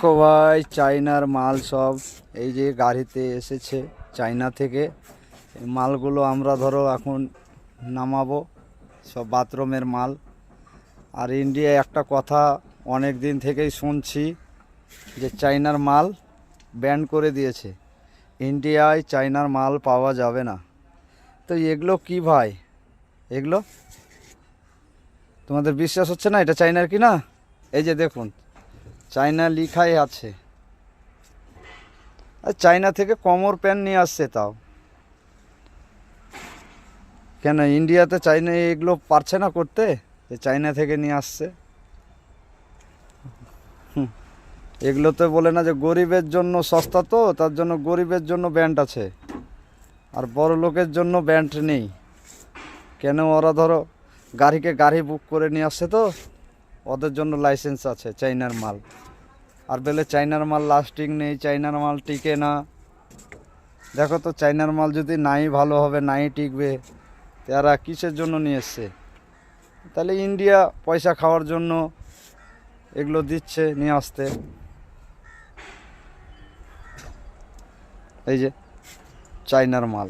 দেখো ভাই চাইনার মাল সব এই যে গাড়িতে এসেছে চাইনা থেকে। মালগুলো আমরা ধরো এখন নামাবো, সব বাথরুমের মাল। আর ইন্ডিয়ায় একটা কথা অনেক দিন থেকেই শুনছি যে চাইনার মাল ব্যান করে দিয়েছে। ইন্ডিয়ায় চাইনার মাল পাওয়া যাবে না। তো এগুলো কি ভাই? এগুলো? তোমাদের বিশ্বাস হচ্ছে না? এটা চাইনার কি না এই যে দেখুন। চাইনা লিখাই আছে। চাইনা থেকে কমর প্যান্ট নিয়ে আসছে তাও। কেন ইন্ডিয়াতে চাইনা এগুলো পারছে না করতে? যে চাইনা থেকে নিয়ে আসছে। হুম, এগুলোতে বলে না যে গরিবের জন্য সস্তা তো তার জন্য গরিবের জন্য ব্যান্ড আছে। আর বড় লোকের জন্য ব্যান্ড নেই। কেন ওরা ধরো গাড়িকে গাড়ি বুক করে নিয়ে আসছে তো? ওদের জন্য লাইসেন্স আছে, চাইনার মাল। আর বলে চাইনার মাল লাস্টিং নেই, চাইনার মাল টিকে না। দেখো তো, চাইনার মাল যদি নাই, ভালো হবে, নাই টিকবে তারা কিসের জন্য নিয়ে এসছে? তাহলে ইন্ডিয়া পয়সা খাওয়ার জন্য এগুলো দিচ্ছে নিয়ে আসতে। এই যে, চাইনার মাল।